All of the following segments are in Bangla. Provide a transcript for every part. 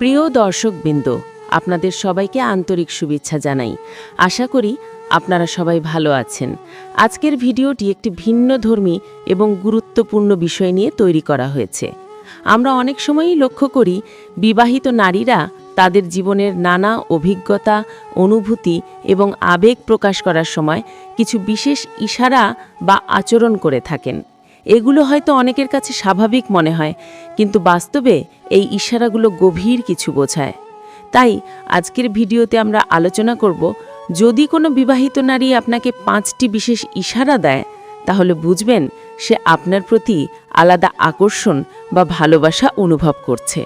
প্রিয় দর্শকবৃন্দ, আপনাদের সবাইকে আন্তরিক শুভেচ্ছা জানাই। আশা করি আপনারা সবাই ভালো আছেন। আজকের ভিডিওটি একটি ভিন্ন ধর্মী এবং গুরুত্বপূর্ণ বিষয় নিয়ে তৈরি করা হয়েছে। আমরা অনেক সময়ই লক্ষ্য করি, বিবাহিত নারীরা তাদের জীবনের নানা অভিজ্ঞতা, অনুভূতি এবং আবেগ প্রকাশ করার সময় কিছু বিশেষ ইশারা বা আচরণ করে থাকেন। এগুলো হয়তো অনেকের কাছে স্বাভাবিক মনে হয়, কিন্তু বাস্তবে এই ইশারাগুলো গভীর কিছু বোঝায়। তাই আজকের ভিডিওতে আমরা আলোচনা করব, যদি কোনো বিবাহিত নারী আপনাকে পাঁচটি বিশেষ ইশারা দেয়, তাহলে বুঝবেন সে আপনার প্রতি আলাদা আকর্ষণ বা ভালোবাসা অনুভব করছে।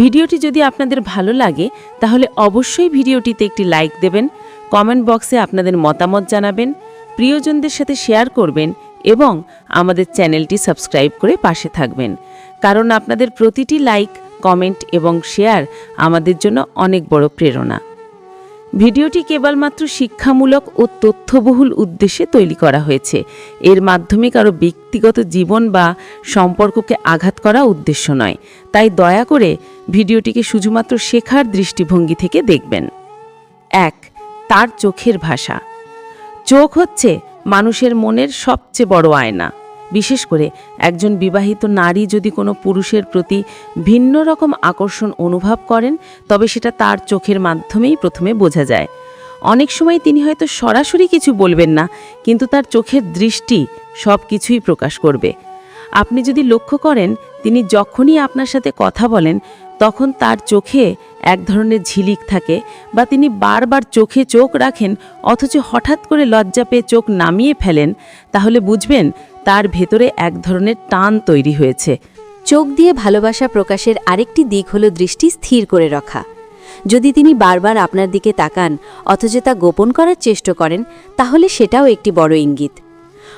ভিডিওটি যদি আপনাদের ভালো লাগে, তাহলে অবশ্যই ভিডিওটিতে একটি লাইক দেবেন, কমেন্ট বক্সে আপনাদের মতামত জানাবেন, প্রিয়জনদের সাথে শেয়ার করবেন এবং আমাদের চ্যানেলটি সাবস্ক্রাইব করে পাশে থাকবেন। কারণ আপনাদের প্রতিটি লাইক, কমেন্ট এবং শেয়ার আমাদের জন্য অনেক বড় প্রেরণা। ভিডিওটি কেবলমাত্র শিক্ষামূলক ও তথ্যবহুল উদ্দেশ্যে তৈরি করা হয়েছে। এর মাধ্যমে কারও ব্যক্তিগত জীবন বা সম্পর্ককে আঘাত করা উদ্দেশ্য নয়। তাই দয়া করে ভিডিওটিকে শুধুমাত্র শেখার দৃষ্টিভঙ্গি থেকে দেখবেন। এক, তার চোখের ভাষা। চোখ হচ্ছে মানুষের মনের সবচেয়ে বড় আয়না। বিশেষ করে একজন বিবাহিত নারী যদি কোনো পুরুষের প্রতি ভিন্ন রকম আকর্ষণ অনুভব করেন, তবে সেটা তার চোখের মাধ্যমেই প্রথমে বোঝা যায়। অনেক সময় তিনি হয়তো সরাসরি কিছু বলবেন না, কিন্তু তার চোখের দৃষ্টি সব কিছুই প্রকাশ করবে। আপনি যদি লক্ষ্য করেন, তিনি যখনই আপনার সাথে কথা বলেন তখন তার চোখে এক ধরনের ঝিলিক থাকে বা তিনি বারবার চোখে চোখ রাখেন, অথচ হঠাৎ করে লজ্জা পেয়ে চোখ নামিয়ে ফেলেন, তাহলে বুঝবেন তার ভেতরে এক ধরনের টান তৈরি হয়েছে। চোখ দিয়ে ভালোবাসা প্রকাশের আরেকটি দিক হল দৃষ্টি স্থির করে রাখা। যদি তিনি বারবার আপনার দিকে তাকান, অথচ তা গোপন করার চেষ্টা করেন, তাহলে সেটাও একটি বড় ইঙ্গিত।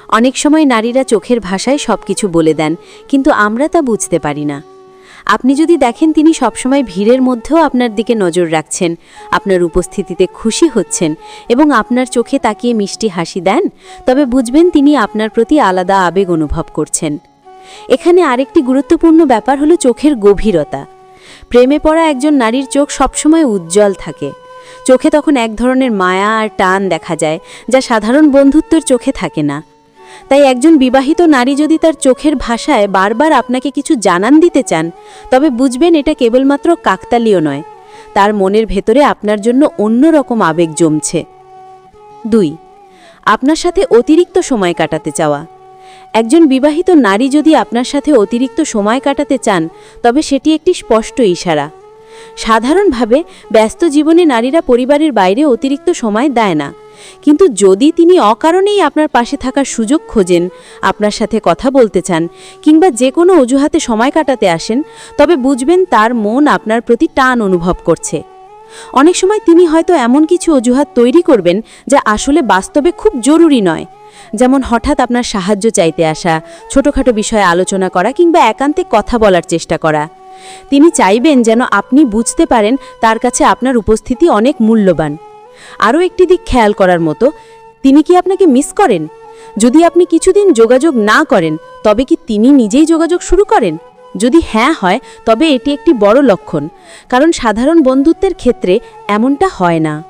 অনেক সময় নারীরা চোখের ভাষায় সবকিছু বলে দেন, কিন্তু আমরা তা বুঝতে পারি না। আপনি যদি দেখেন তিনি সবসময় ভিড়ের মধ্যেও আপনার দিকে নজর রাখছেন, আপনার উপস্থিতিতে খুশি হচ্ছেন এবং আপনার চোখে তাকিয়ে মিষ্টি হাসি দেন, তবে বুঝবেন তিনি আপনার প্রতি আলাদা আবেগ অনুভব করছেন। এখানে আরেকটি গুরুত্বপূর্ণ ব্যাপার হলো চোখের গভীরতা। প্রেমে পড়া একজন নারীর চোখ সবসময় উজ্জ্বল থাকে। চোখে তখন এক ধরনের মায়া আর টান দেখা যায়, যা সাধারণ বন্ধুত্বের চোখে থাকে না। তাই একজন বিবাহিত নারী যদি তার চোখের ভাষায় বারবার আপনাকে কিছু জানান দিতে চান, তবে বুঝবেন এটা কেবলমাত্র কাকতালীয় নয়। তার মনের ভেতরে আপনার জন্য অন্য রকম আবেগ জমছে। দুই, আপনার সাথে অতিরিক্ত সময় কাটাতে চাওয়া। একজন বিবাহিত নারী যদি আপনার সাথে অতিরিক্ত সময় কাটাতে চান, তবে সেটি একটি স্পষ্ট ইশারা। সাধারণভাবে ব্যস্ত জীবনে নারীরা পরিবারের বাইরে অতিরিক্ত সময় দেয় না। কিন্তু যদি তিনি অকারণেই আপনার পাশে থাকার সুযোগ খোঁজেন, আপনার সাথে কথা বলতে চান, কিংবা যে কোনো অজুহাতে সময় কাটাতে আসেন, তবে বুঝবেন তার মন আপনার প্রতি টান অনুভব করছে। অনেক সময় তিনি হয়তো এমন কিছু অজুহাত তৈরি করবেন যা আসলে বাস্তবে খুব জরুরি নয়। যেমন হঠাৎ আপনার সাহায্য চাইতে আসা, ছোটোখাটো বিষয়ে আলোচনা করা, কিংবা একান্তে কথা বলার চেষ্টা করা। তিনি চাইবেন যেন আপনি বুঝতে পারেন তার কাছে আপনার উপস্থিতি অনেক মূল্যবান। আরও একটি দিক খেয়াল করার মতো, তিনি কি আপনাকে মিস করেন? যদি আপনি কিছুদিন যোগাযোগ না করেন, তবে কি তিনি নিজেই যোগাযোগ শুরু করেন? যদি হ্যাঁ হয়, তবে এটি একটি বড় লক্ষণ, কারণ সাধারণ বন্ধুত্বের ক্ষেত্রে এমনটা হয় না।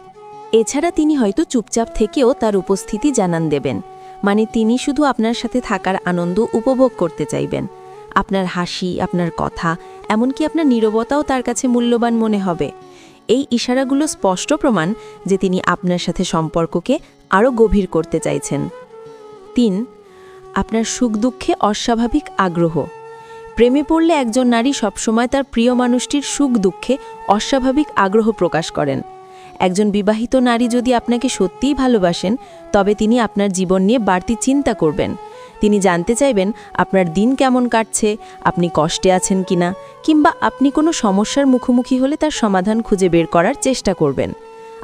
এছাড়া তিনি হয়তো চুপচাপ থেকেও তার উপস্থিতি জানান দেবেন মানে তিনি শুধু আপনার সাথে থাকার আনন্দ উপভোগ করতে চাইবেন। আপনার হাসি, আপনার কথা, এমনকি আপনার নীরবতাও তার কাছে মূল্যবান মনে হবে। এই ইশারাগুলো স্পষ্ট প্রমাণ যে তিনি আপনার সাথে সম্পর্ককে আরও গভীর করতে চাইছেন। তিন, আপনার সুখ দুঃখে অস্বাভাবিক আগ্রহ। প্রেমে পড়লে একজন নারী সবসময় তার প্রিয় মানুষটির সুখ দুঃখে অস্বাভাবিক আগ্রহ প্রকাশ করেন। একজন বিবাহিত নারী যদি আপনাকে সত্যিই ভালোবাসেন, তবে তিনি আপনার জীবন নিয়ে বাড়তি চিন্তা করবেন। তিনি জানতে চাইবেন আপনার দিন কেমন কাটছে, আপনি কষ্টে আছেন কিনা, কিংবা আপনি কোনো সমস্যার মুখোমুখি হলে তার সমাধান খুঁজে বের করার চেষ্টা করবেন।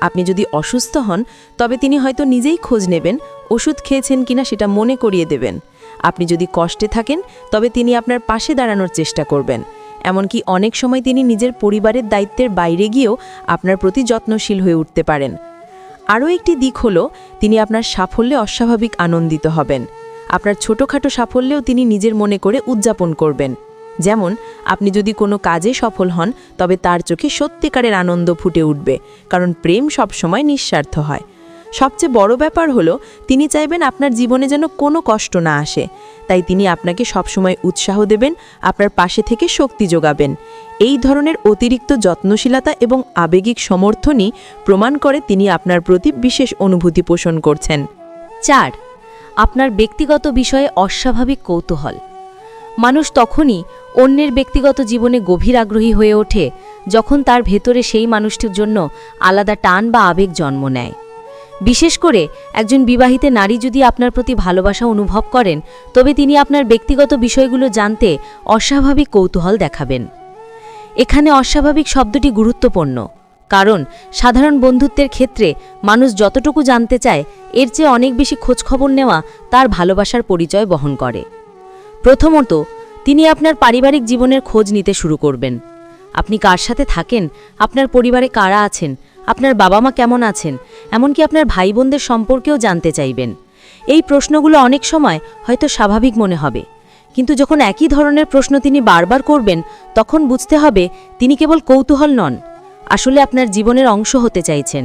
আপনি যদি অসুস্থ হন, তবে তিনি হয়তো নিজেই খোঁজ নেবেন, ওষুধ খেয়েছেন কিনা সেটা মনে করিয়ে দেবেন। আপনি যদি কষ্টে থাকেন, তবে তিনি আপনার পাশে দাঁড়ানোর চেষ্টা করবেন। এমনকি অনেক সময় তিনি নিজের পরিবারের দায়িত্বের বাইরে গিয়েও আপনার প্রতি যত্নশীল হয়ে উঠতে পারেন। আরও একটি দিক হল, তিনি আপনার সাফল্যে অস্বাভাবিক আনন্দিত হবেন। আপনার ছোটোখাটো সাফল্যেও তিনি নিজের মনে করে উদযাপন করবেন। যেমন, আপনি যদি কোনো কাজে সফল হন, তবে তার চোখে সত্যিকারের আনন্দ ফুটে উঠবে, কারণ প্রেম সবসময় নিঃস্বার্থ হয়। সবচেয়ে বড় ব্যাপার হলো, তিনি চাইবেন আপনার জীবনে যেন কোনো কষ্ট না আসে। তাই তিনি আপনাকে সবসময় উৎসাহ দেবেন, আপনার পাশে থেকে শক্তি যোগাবেন। এই ধরনের অতিরিক্ত যত্নশীলতা এবং আবেগিক সমর্থনই প্রমাণ করে তিনি আপনার প্রতি বিশেষ অনুভূতি পোষণ করছেন। চার আপনার ব্যক্তিগত বিষয়ে অস্বাভাবিক কৌতূহল। মানুষ তখনই অন্যের ব্যক্তিগত জীবনে গভীর আগ্রহী হয়ে ওঠে যখন তার ভেতরে সেই মানুষটির জন্য আলাদা টান বা আবেগ জন্ম নেয়। বিশেষ করে একজন বিবাহিতে নারী যদি আপনার প্রতি ভালোবাসা অনুভব করেন, তবে তিনি আপনার ব্যক্তিগত বিষয়গুলো জানতে অস্বাভাবিক কৌতূহল দেখাবেন। এখানে অস্বাভাবিক শব্দটি গুরুত্বপূর্ণ। কারণ সাধারণ বন্ধুত্বের ক্ষেত্রে মানুষ যতটুকু জানতে চায়, এর চেয়ে অনেক বেশি খোঁজখবর নেওয়া তার ভালোবাসার পরিচয় বহন করে। প্রথমত, তিনি আপনার পারিবারিক জীবনের খোঁজ নিতে শুরু করবেন। আপনি কার সাথে থাকেন? আপনার পরিবারে কারা আছেন? আপনার বাবা মা কেমন আছেন? এমনকি আপনার ভাই বোনদের সম্পর্কেও জানতে চাইবেন। এই প্রশ্নগুলো অনেক সময় হয়তো স্বাভাবিক মনে হবে। কিন্তু যখন একই ধরনের প্রশ্ন তিনি বারবার করবেন, তখন বুঝতে হবে তিনি কেবল কৌতূহল নন। আসলে আপনার জীবনের অংশ হতে চাইছেন।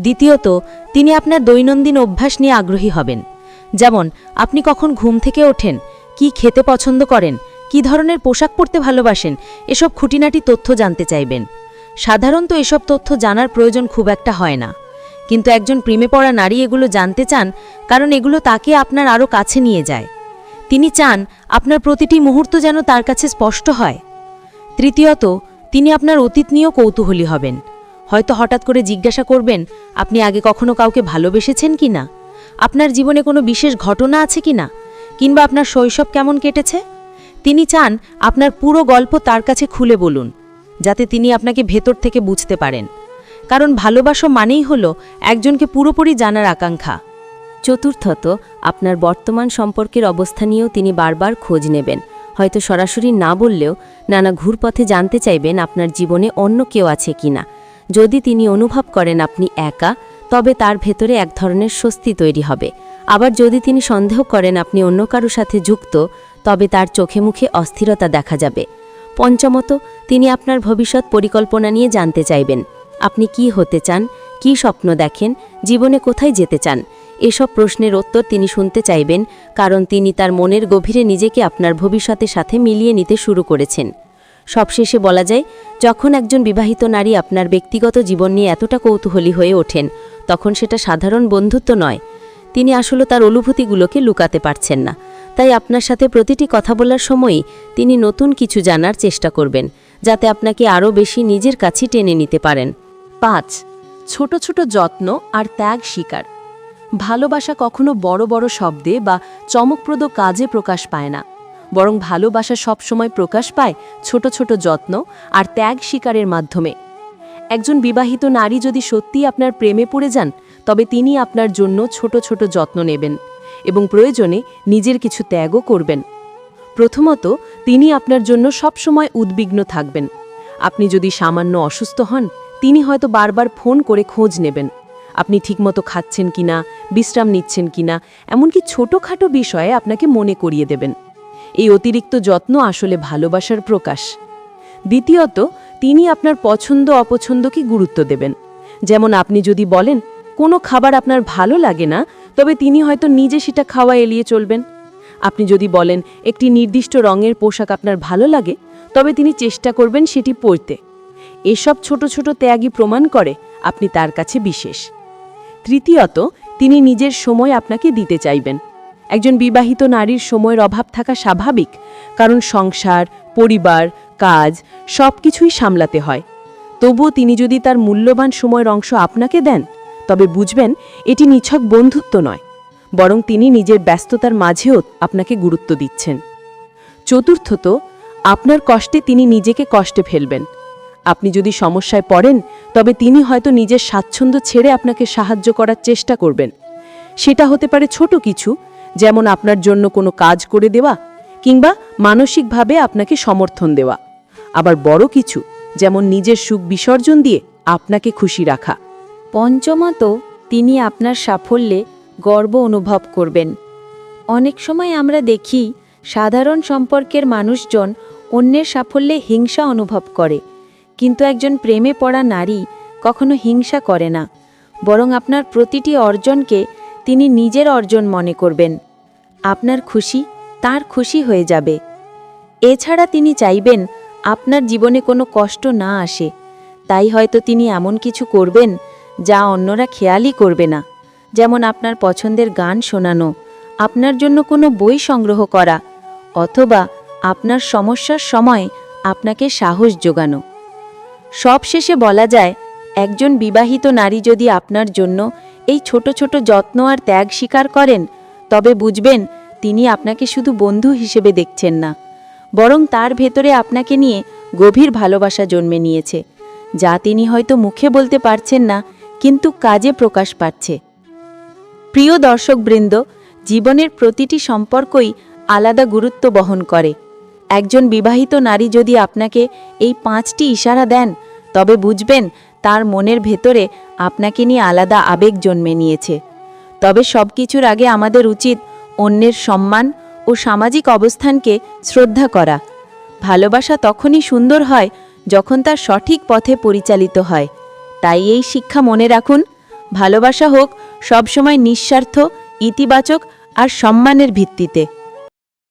দ্বিতীয়ত, তিনি আপনার দৈনন্দিন অভ্যাস নিয়ে আগ্রহী হবেন। যেমন, আপনি কখন ঘুম থেকে ওঠেন, কি খেতে পছন্দ করেন, কি ধরনের পোশাক পরতে ভালোবাসেন, এসব খুঁটিনাটি তথ্য জানতে চাইবেন। সাধারণত এসব তথ্য জানার প্রয়োজন খুব একটা হয় না। কিন্তু একজন প্রেমে পড়া নারী এগুলো জানতে চান, কারণ এগুলো তাকে আপনার আরও কাছে নিয়ে যায়। তিনি চান, আপনার প্রতিটি মুহূর্ত যেন তার কাছে স্পষ্ট হয়। তৃতীয়ত তিনি আপনার অতীত নিয়েও কৌতূহলী হবেন। হয়তো হঠাৎ করে জিজ্ঞাসা করবেন, আপনি আগে কখনো কাউকে ভালোবেসেছেন কি না? আপনার জীবনে কোনো বিশেষ ঘটনা আছে কি না? কিংবা আপনার শৈশব কেমন কেটেছে? তিনি চান আপনার পুরো গল্প তার কাছে খুলে বলুন, যাতে তিনি আপনাকে ভেতর থেকে বুঝতে পারেন। কারণ ভালোবাসা মানেই হলো একজনকে পুরোপুরি জানার আকাঙ্ক্ষা। চতুর্থত, আপনার বর্তমান সম্পর্কের অবস্থা নিয়েও তিনি বারবার খোঁজ নেবেন। হয়তো সরাসরি না বললেও নানা ঘুরপথে জানতে চাইবেন আপনার জীবনে অন্য কেউ আছে কিনা। যদি তিনি অনুভব করেন আপনি একা, তবে তার ভেতরে এক ধরনের স্বস্তি তৈরি হবে। আবার যদি তিনি সন্দেহ করেন আপনি অন্য কারও সাথে যুক্ত, তবে তার চোখে মুখে অস্থিরতা দেখা যাবে। পঞ্চমত, তিনি আপনার ভবিষ্যৎ পরিকল্পনা নিয়ে জানতে চাইবেন। আপনি কি হতে চান, কি স্বপ্ন দেখেন, জীবনে কোথায় যেতে চান? এসব প্রশ্নের উত্তর তিনি শুনতে চাইবেন, কারণ তিনি তার মনের গভীরে নিজেকে আপনার ভবিষ্যতের সাথে মিলিয়ে নিতে শুরু করেছেন। সবশেষে বলা যায়, যখন একজন বিবাহিত নারী আপনার ব্যক্তিগত জীবন নিয়ে এতটা কৌতূহলী হয়ে ওঠেন, তখন সেটা সাধারণ বন্ধুত্ব নয়। তিনি আসলে তার অনুভূতিগুলোকে লুকাতে পারছেন না। তাই আপনার সাথে প্রতিটি কথা বলার সময়ই তিনি নতুন কিছু জানার চেষ্টা করবেন, যাতে আপনাকে আরও বেশি নিজের কাছে টেনে নিতে পারেন। পাঁচ, ছোট ছোট যত্ন আর ত্যাগ স্বীকার। ভালোবাসা কখনো বড় বড় শব্দে বা চমকপ্রদ কাজে প্রকাশ পায় না। বরং ভালোবাসা সবসময় প্রকাশ পায় ছোট ছোট যত্ন আর ত্যাগ স্বীকারের মাধ্যমে। একজন বিবাহিত নারী যদি সত্যিই আপনার প্রেমে পড়ে যান, তবে তিনি আপনার জন্য ছোট ছোট যত্ন নেবেন এবং প্রয়োজনে নিজের কিছু ত্যাগও করবেন। প্রথমত, তিনি আপনার জন্য সবসময় উদ্বিগ্ন থাকবেন। আপনি যদি সামান্য অসুস্থ হন, তিনি হয়তো বারবার ফোন করে খোঁজ নেবেন। আপনি ঠিকমতো খাচ্ছেন কিনা, বিশ্রাম নিচ্ছেন কিনা, এমনকি ছোটোখাটো বিষয়ে আপনাকে মনে করিয়ে দেবেন। এই অতিরিক্ত যত্ন আসলে ভালোবাসার প্রকাশ। দ্বিতীয়ত, তিনি আপনার পছন্দ অপছন্দকে গুরুত্ব দেবেন। যেমন আপনি যদি বলেন, কোনো খাবার আপনার ভালো লাগে না, তবে তিনি হয়তো নিজে সেটা খাওয়া এড়িয়ে চলবেন। আপনি যদি বলেন, একটি নির্দিষ্ট রঙের পোশাক আপনার ভালো লাগে, তবে তিনি চেষ্টা করবেন সেটি পরতে। এসব ছোট ছোট ত্যাগই প্রমাণ করে আপনি তার কাছে বিশেষ। তৃতীয়ত, তিনি নিজের সময় আপনাকে দিতে চাইবেন। একজন বিবাহিত নারীর সময়ের অভাব থাকা স্বাভাবিক, কারণ সংসার, পরিবার, কাজ সব কিছুই সামলাতে হয়। তবুও তিনি যদি তার মূল্যবান সময়ের অংশ আপনাকে দেন, তবে বুঝবেন এটি নিছক বন্ধুত্ব নয়, বরং তিনি নিজের ব্যস্ততার মাঝেও আপনাকে গুরুত্ব দিচ্ছেন। চতুর্থত, আপনার কষ্টে তিনি নিজেকে কষ্টে ফেলবেন। আপনি যদি সমস্যায় পড়েন, তবে তিনি হয়তো নিজের স্বাচ্ছন্দ্য ছেড়ে আপনাকে সাহায্য করার চেষ্টা করবেন। সেটা হতে পারে ছোট কিছু, যেমন আপনার জন্য কোনো কাজ করে দেওয়া, কিংবা মানসিকভাবে আপনাকে সমর্থন দেওয়া। আবার বড় কিছু, যেমন নিজের সুখ বিসর্জন দিয়ে আপনাকে খুশি রাখা। পঞ্চমত, তিনি আপনার সাফল্যে গর্ব অনুভব করবেন। অনেক সময় আমরা দেখি, সাধারণ সম্পর্কের মানুষজন অন্যের সাফল্যে হিংসা অনুভব করে। কিন্তু একজন প্রেমে পড়া নারী কখনো হিংসা করে না, বরং আপনার প্রতিটি অর্জনকে তিনি নিজের অর্জন মনে করবেন। আপনার খুশি তার খুশি হয়ে যাবে। এছাড়া তিনি চাইবেন আপনার জীবনে কোনো কষ্ট না আসে। তাই হয়তো তিনি এমন কিছু করবেন যা অন্যরা খেয়ালই করবে না। যেমন আপনার পছন্দের গান শোনানো, আপনার জন্য কোনো বই সংগ্রহ করা, অথবা আপনার সমস্যার সময় আপনাকে সাহস যোগানো। সবশেষে বলা যায়, একজন বিবাহিত নারী যদি আপনার জন্য এই ছোট ছোট যত্ন আর ত্যাগ স্বীকার করেন, তবে বুঝবেন তিনি আপনাকে শুধু বন্ধু হিসেবে দেখছেন না, বরং তার ভেতরে আপনাকে নিয়ে গভীর ভালোবাসা জন্মে নিয়েছে, যা তিনি হয়তো মুখে বলতে পারছেন না, কিন্তু কাজে প্রকাশ পাচ্ছে। প্রিয় দর্শকবৃন্দ, জীবনের প্রতিটি সম্পর্কই আলাদা গুরুত্ব বহন করে। একজন বিবাহিত নারী যদি আপনাকে এই পাঁচটি ইশারা দেন, তবে বুঝবেন তার মনের ভেতরে আপনাকে নিয়ে আলাদা আবেগ জন্মে নিয়েছে। তবে সব কিছুর আগে আমাদের উচিত অন্যের সম্মান ও সামাজিক অবস্থানকে শ্রদ্ধা করা। ভালোবাসা তখনই সুন্দর হয় যখন তার সঠিক পথে পরিচালিত হয়। তাই এই শিক্ষা মনে রাখুন, ভালোবাসা হোক সবসময় নিঃস্বার্থ, ইতিবাচক আর সম্মানের ভিত্তিতে।